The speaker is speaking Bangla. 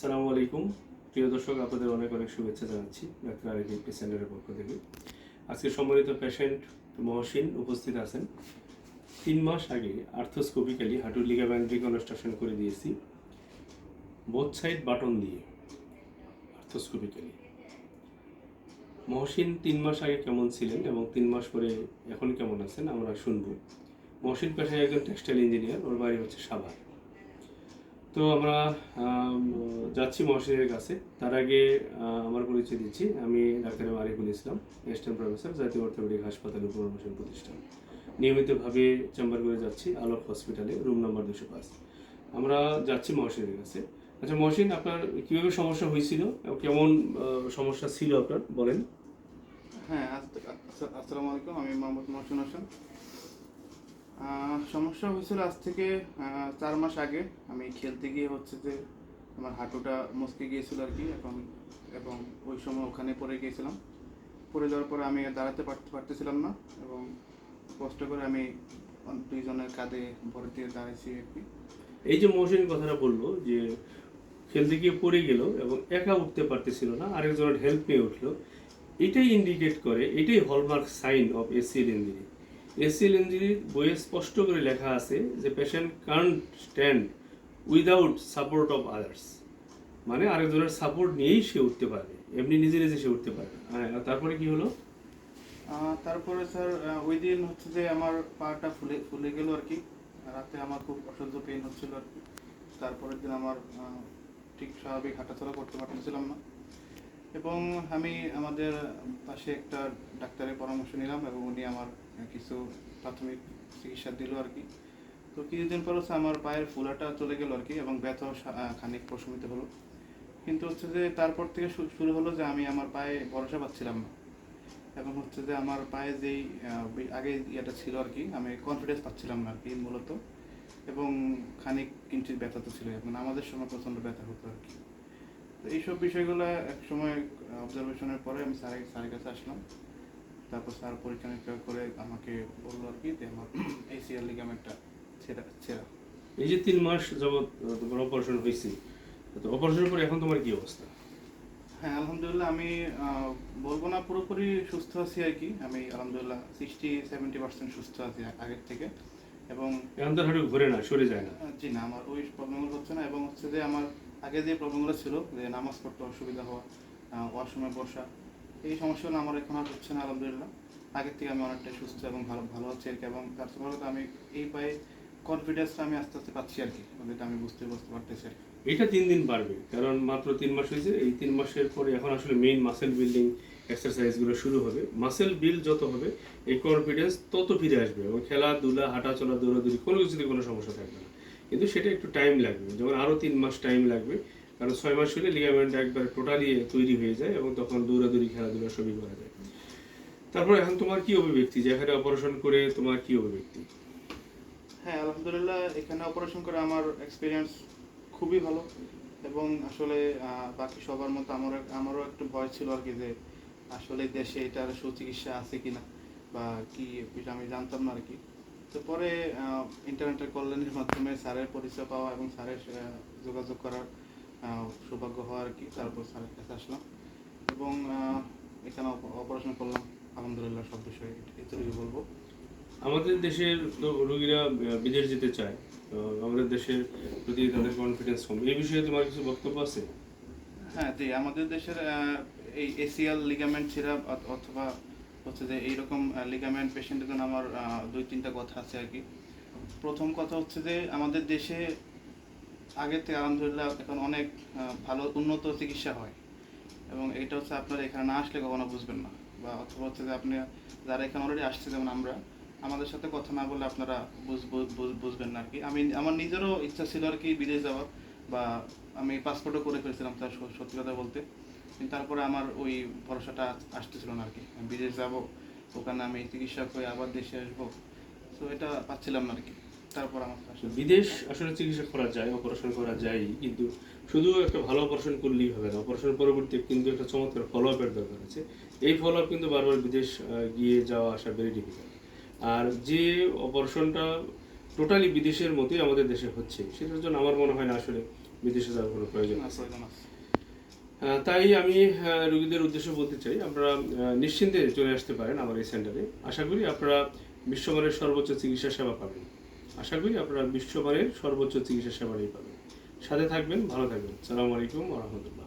সালামু আলাইকুম। প্রিয় দর্শক আপনাদের অনেক অনেক শুভেচ্ছা জানাচ্ছি ডাক্তার আরিফ সেন্টারের পক্ষ থেকে। আজকে সম্মানিত পেশেন্ট মহসিন উপস্থিত আছেন। তিন মাস আগে আর্থোস্কোপিক্যালি হাঁটুর লিগামেন্ট রিকনস্ট্রাকশন করে দিয়েছি। বোথ সাইড বাটন দিয়ে আর্থোস্কোপিক্যালি। মহসিন তিন মাস আগে কেমন ছিলেন এবং তিন মাস পরে এখন কেমন আছেন আমরা শুনব। মহসিন পেশায় একজন টেক্সটাইল ইঞ্জিনিয়ার ওর বাড়ি হচ্ছে সাভার। তো আমরা আম, যাচ্ছি মহসিনের কাছে। তার আগে আমার পরিচয় দিচ্ছি। আমি doctor Ariful Islam assistant professor জাতীয় অর্থোপেডিক হাসপাতাল পুনর্বাসন প্রতিষ্ঠান নিয়মিতভাবে চেম্বার করে যাচ্ছি আলোক হসপিটালে, রুম নাম্বার দুশো পাঁচ। আমরা যাচ্ছি মহসিনের কাছে। আচ্ছা মহসিন আপনার কীভাবে সমস্যা হয়েছিল? কেমন সমস্যা ছিল আপনার? বলেন। হ্যাঁ আস- আস- আসসালামু আলাইকুম। আমি মোহাম্মদ মহসিন হোসেন। সমস্যা হয়েছিল আজ থেকে চার মাস আগে। আমি খেলতে গিয়ে হচ্ছে যে আমার হাঁটুটা মস্কে গিয়েছিল আর কি, এখন, এবং ওই সময় ওখানে পড়ে গিয়েছিলাম। পড়ে যাওয়ার পরে আমি দাঁড়াতে পারতে পারতেছিলাম না, এবং কষ্ট করে আমি দুইজনের কাঁধে ভরে দিয়ে দাঁড়িয়েছি আর কি। এই যে মহসিন কথাটা বলল যে, খেলতে গিয়ে পড়ে গেল এবং একা উঠতে পারতেছিল না, আরেকজনের হেল্প নিয়ে উঠল, এটাই ইন্ডিকেট করে, এটাই hallmark sign of ACL injury ACL ইঞ্জুরির বইয়ে স্পষ্ট করে লেখা আছে যে patient can't stand without support of others মানে আরেকজনের সাপোর্ট নিয়েই সে উঠতে পারবে। এমনি নিজে নিজে সে উঠতে পারবে। হ্যাঁ তারপরে কি হলো? তারপরে স্যার ওই দিন হচ্ছে যে আমার পাটা ফুলে ফুলে গেল আর কি। রাতে আমার খুব অসহ্য পেন হচ্ছিল আর কি। তারপরের দিন আমার ঠিক স্বাভাবিক হাঁটাচলা করতে পারতেছিলাম না। এবং আমি আমাদের পাশে একটা ডাক্তারের পরামর্শ নিলাম এবং উনি আমার কিছু প্রাথমিক চিকিৎসা দিল আর কি। তো কিছুদিন পর হচ্ছে আমার পায়ের ফুলাটা চলে গেল আর কি এবং ব্যথা খানিক প্রশমিত হলো। কিন্তু হচ্ছে যে তারপর থেকে শুরু হলো যে আমি আমার পায়ে ভরসা পাচ্ছিলাম না। এবং হচ্ছে যে আমার পায়ে যেই আগে ইয়েটা ছিল আর কি, আমি কনফিডেন্স পাচ্ছিলাম না আর কি মূলত। এবং খানিক কিঞ্চিত ব্যথা তো ছিল এবং আমাদের সময় প্রচণ্ড ব্যথা হতো আর কি। তো এইসব বিষয়গুলো এক সময় অবজারভেশনের পরে আমি স্যারের স্যারের কাছে আসলাম। তারপর স্যার পরীক্ষা নিরীক্ষা করে আমাকে বলল আর কি যে আমার এসিআর লিগামেন্টটা এই যে তিন মাস যাবৎ তোমার অপারেশন হয়েছে তো অপারেশনের পরে এখন তোমার কি অবস্থা? হ্যাঁ আলহামদুলিল্লাহ আমি বলব না পুরোপুরি সুস্থ আছি আর কি। আমি আলহামদুলিল্লাহ সিক্সটি সেভেন্টি পার্সেন্ট সুস্থ আছি আগের থেকে। এবং এখন তো হাঁটু ঘুরে না সরে যায় না? জি না আমার ওই প্রবলেমগুলো হচ্ছে না। এবং হচ্ছে যে আমার আগে যে প্রবলেমগুলো ছিল যে নামাজ পড়তে অসুবিধা হওয়া ওয়াশরুমে বসা এই সমস্যাগুলো আমার এখন আর হচ্ছে না আলহামদুলিল্লাহ। আগের থেকে আমি অনেকটাই সুস্থ এবং ভালো ভালো আছি আর কি। এবং তার আমি এই পায়ে কনফিডেন্সটা আমি আস্তে আস্তে পাচ্ছি আর কি যেটা আমি বুঝতে বুঝতে পারতেছি আর এটা তিন দিন বাড়বে, কারণ মাত্র তিন মাস হয়েছে, এই তিন মাসের পরে এখন আসলে মেইন মাসেল বিল্ডিং এক্সারসাইজগুলো শুরু হবে। মাসেল বিল্ড যত হবে, এই কনফিডেন্স তত ফিরে আসবে। এবং খেলাধুলা হাঁটাচলা দৌড়াদৌড়ি, কোনো কিছুতে কোনো সমস্যা থাকবে না। কিন্তু সেটা একটু টাইম লাগবে যেমন আরও তিন মাস টাইম লাগবে, কারণ ছয় মাস হলে লিগামেন্ট একবার টোটালি তৈরি হয়ে যায় এবং তখন দৌড়াদৌড়ি, খেলাধুলা সবই করা যায়। তারপর এখন তোমার কি অভিব্যক্তি? যে এখানে অপারেশন করে তোমার কি অভিব্যক্তি? হ্যাঁ আলহামদুলিল্লাহ, এখানে অপারেশন করে আমার এক্সপিরিয়েন্স খুবই ভালো। এবং আসলে বাকি সবার মতো আমার আমারও একটু ভয় ছিল আর কি যে, আসলে দেশে এটার সুচিকিৎসা আছে কিনা বা কি এটা আমি জানতাম না আর কি। তো পরে ইন্টারনেটের কল্যাণের মাধ্যমে স্যারের পরিচয় পাওয়া এবং স্যারের যোগাযোগ করার সৌভাগ্য হওয়া আর কি, তারপর স্যারের কাছে আসলাম। এবং এখানে অপারেশন করলাম। আলহামদুলিল্লাহ, সব বিষয়ে এটুকুই বলব। আমাদের দেশের রোগীরা বিদেশ যেতে চায় আমাদের দেশের প্রতি তাদের কনফিডেন্স কম। এই বিষয়ে তোমার কিছু বক্তব্য আছে? হ্যাঁ জি, আমাদের দেশের এই এসিয়াল লিগামেন্ট সিরাপ অথবা হচ্ছে যে এইরকম লিগামেন্ট পেশেন্টের জন্য আমার দুই, তিনটা কথা আছে আর কি। প্রথম কথা হচ্ছে যে আমাদের দেশে আগের থেকে আলহামদুলিল্লাহ এখন অনেক ভালো উন্নত চিকিৎসা হয়। এবং এটা হচ্ছে আপনারা এখানে না আসলে কখনো বুঝবেন না। বা অথবা হচ্ছে যে আপনি, যারা এখানে অলরেডি আসছে, যেমন আমরা আমাদের সাথে কথা না বলে আপনারা বুঝ- বুঝ- বুঝ- বুঝবেন না আর কি আমি আমার নিজেরও ইচ্ছা ছিল আর কি বিদেশ যাওয়ার বা আমি পাসপোর্টও করে ফেলছিলাম তার সত্যি কথা বলতে। কিন্তু তারপরে আমার ওই ভরসাটা আসতেছিল না আর কি বিদেশ যাব ওখানে আমি চিকিৎসা করে আবার দেশে আসব। তো এটা পাচ্ছিলাম না আর কি তারপর আমার আসলে বিদেশ আসলে চিকিৎসা করা যায় অপারেশন করা যায় কিন্তু শুধু একটা ভালো অপারেশন করলেই হবে না। অপারেশন পরবর্তী কিন্তু একটা চমৎকার ফলো আপের দরকার আছে। এই ফলো আপ কিন্তু বারবার বিদেশ গিয়ে যাওয়া আসা ভেরি ডিফিকাল্ট আর যে অপারেশনটা টোটালি বিদেশের মতোই আমাদের দেশে হচ্ছে সেটার জন্য আমার মনে হয় না আসলে বিদেশে যাওয়ার কোনো প্রয়োজন। আছে। তাই আমি রোগীদের উদ্দেশ্যে বলতে চাই আপনারা নিশ্চিন্তে চলে আসতে পারেন আমার এই সেন্টারে আশা করি আপনারা বিশ্বমানের সর্বোচ্চ চিকিৎসা সেবা পাবেন। আশা করি আপনারা বিশ্বমানের সর্বোচ্চ চিকিৎসা সেবাটাই পাবেন। সাথে থাকবেন ভালো থাকবেন। সালামু আলাইকুম রহমতুল্লাহ।